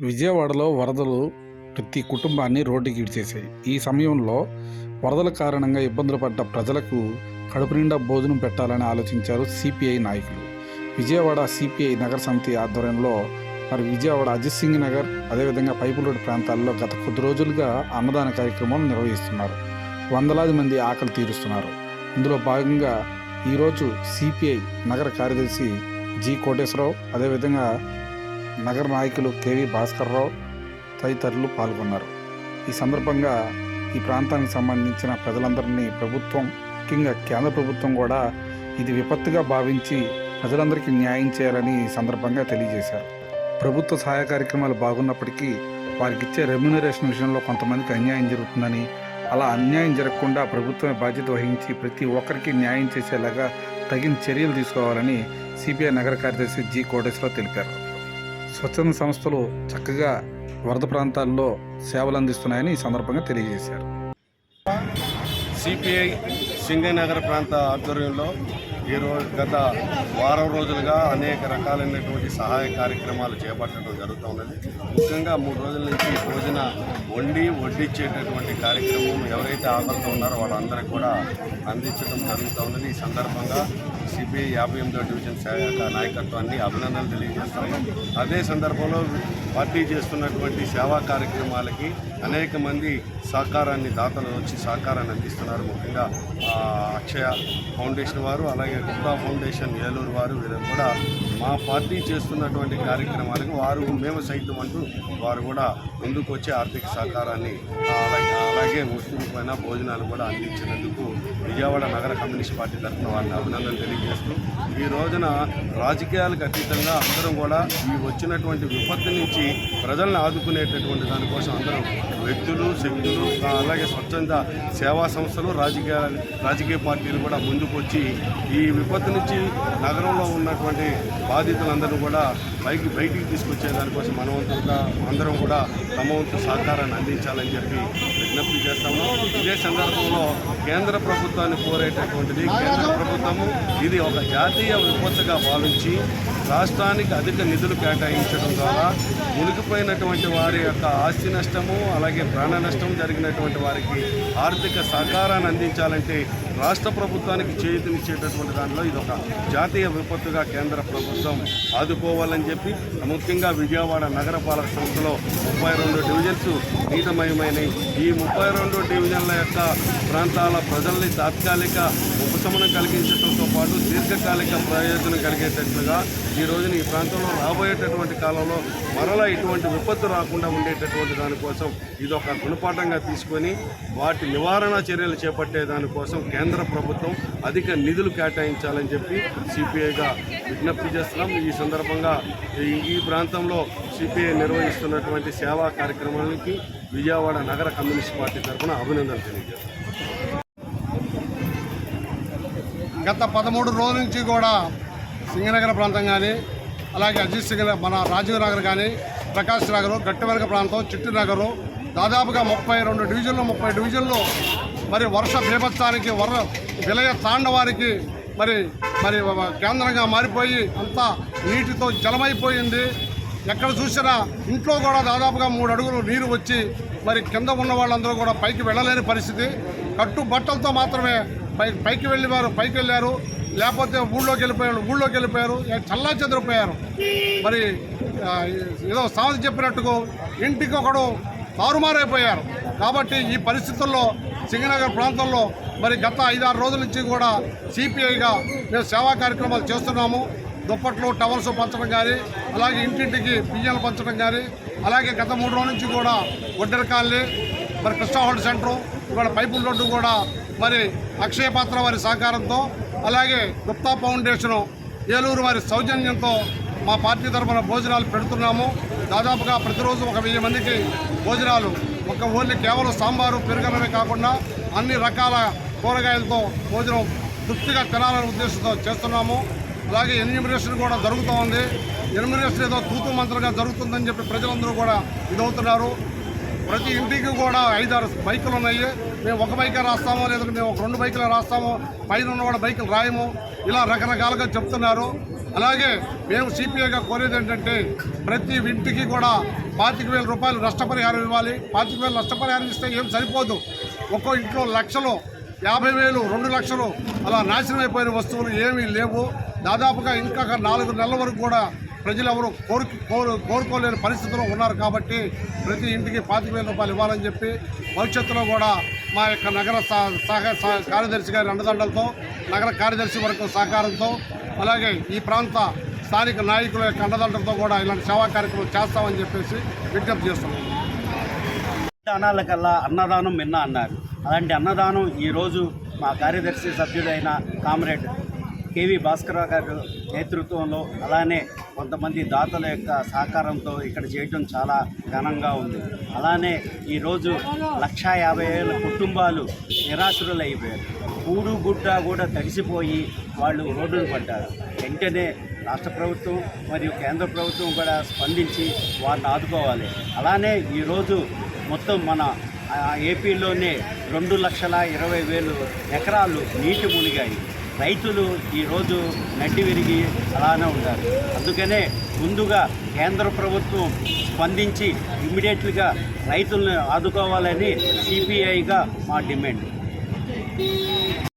విజయవాడలో వరదలు ప్రతి కుటుంబాన్ని రోడ్డుకి ఇడ్చేశాయి. ఈ సమయంలో వరదల కారణంగా ఇబ్బందులు పడ్డ ప్రజలకు కడుపు నిండా భోజనం పెట్టాలని ఆలోచించారు సిపిఐ నాయకులు. విజయవాడ సిపిఐ నగర సమితి ఆధ్వర్యంలో మరి విజయవాడ అజిత్ సింగ్ నగర్ అదేవిధంగా పైపు రోడ్డు ప్రాంతాల్లో గత కొద్ది రోజులుగా అన్నదాన కార్యక్రమం నిర్వహిస్తున్నారు. వందలాది మంది ఆకలి తీరుస్తున్నారు. ఇందులో భాగంగా ఈరోజు సిపిఐ నగర కార్యదర్శి జి కోటేశ్వరరావు అదేవిధంగా నగర నాయకులు కేవి భాస్కర్రావు తదితరులు పాల్గొన్నారు. ఈ సందర్భంగా ఈ ప్రాంతానికి సంబంధించిన ప్రజలందరినీ ప్రభుత్వం ముఖ్యంగా కేంద్ర ప్రభుత్వం కూడా ఇది విపత్తుగా భావించి ప్రజలందరికీ న్యాయం చేయాలని ఈ సందర్భంగా తెలియజేశారు. ప్రభుత్వ సహాయ కార్యక్రమాలు బాగున్నప్పటికీ వారికి ఇచ్చే రెమ్యునరేషన్ విషయంలో కొంతమందికి అన్యాయం జరుగుతుందని అలా అన్యాయం జరగకుండా ప్రభుత్వమే బాధ్యత వహించి ప్రతి ఒక్కరికి న్యాయం చేసేలాగా తగిన చర్యలు తీసుకోవాలని సిపిఐ నగర కార్యదర్శి జి కోటేశ్వరరావు తెలిపారు. స్వచ్ఛంద సంస్థలు చక్కగా వరద ప్రాంతాల్లో సేవలు అందిస్తున్నాయని ఈ సందర్భంగా తెలియజేశారు. సిపిఐ సింగనగర ప్రాంత ఆధ్వర్యంలో ఈరోజు గత వారం రోజులుగా అనేక రకాలైనటువంటి సహాయ కార్యక్రమాలు చేపట్టడం జరుగుతూ ఉన్నది. ముఖ్యంగా మూడు రోజుల నుంచి భోజన వండి వడ్డించేటటువంటి కార్యక్రమం ఎవరైతే ఆకలితో ఉన్నారో వాళ్ళందరికీ కూడా అందించడం జరుగుతూ ఉన్నది. ఈ సందర్భంగా సిపిఐ యాభై ఎనిమిదో డివిజన్ శాఖ నాయకత్వాన్ని అభినందనలు తెలియజేస్తాము అదే సందర్భంలో పార్టీ చేస్తున్నటువంటి సేవా కార్యక్రమాలకి అనేక మంది సహకారాన్ని దాతలు వచ్చి సహకారాన్ని అందిస్తున్నారు. ముఖ్యంగా అక్షయ ఫౌండేషన్ వారు అలాగే గుప్తా ఫౌండేషన్ ఏలూరు వారు వీరు కూడా మా పార్టీ చేస్తున్నటువంటి కార్యక్రమాలకు వారు మేము సైతం అంటూ వారు కూడా ముందుకు వచ్చే ఆర్థిక సహకారాన్ని అలాగే అలాగే ముస్లిం పైన భోజనాలు కూడా అందించినందుకు విజయవాడ నగర కమ్యూనిస్ట్ పార్టీ తరఫున వారిని అభినందనలు తెలియజేస్తూ ఈ రోజున రాజకీయాలకు అతీతంగా అందరం కూడా ఈ వచ్చినటువంటి విపత్తు నుంచి ప్రజలను ఆదుకునేటటువంటి దానికోసం అందరం వ్యక్తులు శక్తులు అలాగే స్వచ్ఛంద సేవా సంస్థలు రాజకీయ రాజకీయ పార్టీలు కూడా ముందుకు వచ్చి ఈ విపత్తు నుంచి నగరంలో ఉన్నటువంటి బాధితులందరూ కూడా పైకి బయటికి తీసుకొచ్చే దానికోసం మనవంతుగా అందరం కూడా తమ వంతు సహకారాన్ని అందించాలని చెప్పి విజ్ఞప్తి చేస్తాము. ఇదే సందర్భంలో కేంద్ర ప్రభుత్వాన్ని కోరేటటువంటిది కేంద్ర ప్రభుత్వము ఇది ఒక జాతీయ విపత్తుగా భావించి రాష్ట్రానికి అధిక నిధులు కేటాయించడం ద్వారా మునిగిపోయినటువంటి వారి యొక్క ఆస్తి నష్టము అలాగే ప్రాణ నష్టం జరిగినటువంటి వారికి ఆర్థిక సహకారాన్ని అందించాలంటే రాష్ట్ర ప్రభుత్వానికి చేయూతనిచ్చేటటువంటి దానిలో ఇది ఒక జాతీయ విపత్తుగా కేంద్ర ప్రభుత్వం ఆదుకోవాలని చెప్పి ముఖ్యంగా విజయవాడ నగరపాలక సంస్థలో ముప్పై రెండు డివిజన్స్ నీతమయమైనవి ఈ ముప్పై రెండు డివిజన్ల యొక్క ప్రాంతాల ప్రజల్ని తాత్కాలిక ఉపశమనం కలిగించడంతో పాటు దీర్ఘకాలిక ప్రయోజనం కలిగేటట్లుగా ఈ రోజున ఈ ప్రాంతంలో రాబోయేటటువంటి కాలంలో మరలా ఇటువంటి విపత్తు రాకుండా ఉండేటటువంటి దానికోసం ఇదొక గుణపాఠంగా తీసుకొని వాటి నివారణ చర్యలు చేపట్టే దానికోసం కేంద్ర ప్రభుత్వం అధిక నిధులు కేటాయించాలని చెప్పి సిపిఐగా విజ్ఞప్తి చేస్తున్నాం. ఈ సందర్భంగా ఈ ఈ ప్రాంతంలో సిపిఐ నిర్వహిస్తున్నటువంటి సేవా కార్యక్రమానికి విజయవాడ నగర కమ్యూనిస్ట్ పార్టీ తరఫున అభినందనలు తెలియజేస్తున్నాం. గత పదమూడు రోజుల నుంచి కూడా సింగనగర ప్రాంతం కానీ అలాగే అజిత్ సింగ్ మన రాజీవ్ నగర్ కానీ ప్రకాష్ నగరు గట్టివర్గ ప్రాంతం చిట్టు నగరు దాదాపుగా ముప్పై రెండు డివిజన్లు ముప్పై డివిజన్లు మరి వర్ష బీభత్సానికి వర విలయ తాండవానికి మరి మరి కేంద్రంగా మారిపోయి అంతా నీటితో జలమైపోయింది. ఎక్కడ చూసినా ఇంట్లో కూడా దాదాపుగా మూడు అడుగులు నీరు వచ్చి మరి కింద ఉన్న వాళ్ళందరూ కూడా పైకి వెళ్ళలేని పరిస్థితి. కట్టు బట్టలతో మాత్రమే పై పైకి వెళ్ళి వారు పైకి వెళ్ళారు. లేకపోతే ఊళ్ళోకి వెళ్ళిపోయారు ఊళ్ళోకి వెళ్ళిపోయారు చల్లా చెదిరిపోయారు మరి ఏదో సాధి చెప్పినట్టుగా ఇంటికి ఒకడు తారుమారైపోయారు. కాబట్టి ఈ పరిస్థితుల్లో సింగనగర్ ప్రాంతంలో మరి గత ఐదారు రోజుల నుంచి కూడా సిపిఐగా మేము సేవా కార్యక్రమాలు చేస్తున్నాము. దుప్పట్లు టవల్స్ పంచడం కానీ అలాగే ఇంటింటికి బియ్యాలు పంచడం కానీ అలాగే గత మూడు రోజుల నుంచి కూడా ఒడ్డెర కాలనీ మరి కృష్ణా హోల్డ్ సెంటరు ఇవాళ పైపుల రోడ్డు కూడా మరి అక్షయ పాత్ర వారి సహకారంతో అలాగే గుప్తా ఫౌండేషను ఏలూరు వారి సౌజన్యంతో మా పార్టీ తరఫున భోజనాలు పెడుతున్నాము. దాదాపుగా ప్రతిరోజు ఒక వెయ్యి మందికి భోజనాలు ఒక ఓన్లీ కేవలం సాంబారు పెరుగనమే కాకుండా అన్ని రకాల కూరగాయలతో భోజనం తృప్తిగా తినాలనే ఉద్దేశంతో చేస్తున్నాము. అలాగే ఎన్యూమినేషన్ కూడా జరుగుతూ ఉంది ఎన్యూమినేషన్ ఏదో తూతు మంత్రంగా జరుగుతుందని చెప్పి ప్రజలందరూ కూడా ఇదవుతున్నారు. ప్రతి ఇంటికి కూడా ఐదారు బైకులు ఉన్నాయి. మేము ఒక బైకే రాస్తామో లేదంటే మేము ఒక రెండు బైకులు రాస్తాము పైన ఉన్న కూడా బైకులు రాయము. ఇలా రకరకాలుగా చెప్తున్నారు. అలాగే మేము సిపిఐగా కోరేది ఏంటంటే ప్రతి ఇంటికి కూడా పాతిక వేల రూపాయలు నష్టపరిహారం ఇవ్వాలి. పాతిక వేలు నష్టపరిహారం ఇస్తే ఏం సరిపోదు. ఒక్కో ఇంట్లో లక్షలు యాభై వేలు రెండు లక్షలు అలా నాశనం అయిపోయిన వస్తువులు ఏమీ లేవు. దాదాపుగా ఇంకా నాలుగు నెలల వరకు కూడా ప్రజలు ఎవరు కోరు కోరు కోరుకోలేని పరిస్థితిలో ఉన్నారు కాబట్టి ప్రతి ఇంటికి పాతిక వేల రూపాయలు ఇవ్వాలని చెప్పి భవిష్యత్తులో కూడా మా యొక్క నగర సహ- కార్యదర్శి గారి అండదండలతో నగర కార్యదర్శి వరకు సహకారంతో అలాగే ఈ ప్రాంత స్థానిక నాయకుల యొక్క అండదండలతో కూడా ఇలాంటి సేవా కార్యక్రమం చేస్తామని చెప్పేసి విజ్ఞప్తి చేస్తున్నాం. దానాల కల్లా అన్నదానం మిన్న అన్నారు. అలాంటి అన్నదానం ఈరోజు మా కార్యదర్శి సభ్యుడైన కామ్రేడ్ కేవి భాస్కరరావు గారి నేతృత్వంలో అలానే కొంతమంది దాతల యొక్క సహకారంతో ఇక్కడ చేయటం చాలా ఘనంగా ఉంది. అలానే ఈరోజు లక్షా యాభై వేల కుటుంబాలు నిరాశ్రులైపోయారు. కూడు గుడ్డ కూడా తడిసిపోయి వాళ్ళు రోడ్డును పడ్డారు. వెంటనే రాష్ట్ర ప్రభుత్వం మరియు కేంద్ర ప్రభుత్వం కూడా స్పందించి వారిని ఆదుకోవాలి. అలానే ఈరోజు మొత్తం మన ఏపీలోనే రెండు లక్షల ఇరవై వేలు ఎకరాలు నీటి మునిగాయి. రైతులు ఈరోజు నడ్డి విరిగి అలానే ఉన్నారు. అందుకనే ముందుగా కేంద్ర ప్రభుత్వం స్పందించి ఇమ్మీడియట్లుగా రైతులను ఆదుకోవాలని సిపిఐగా మా డిమాండ్.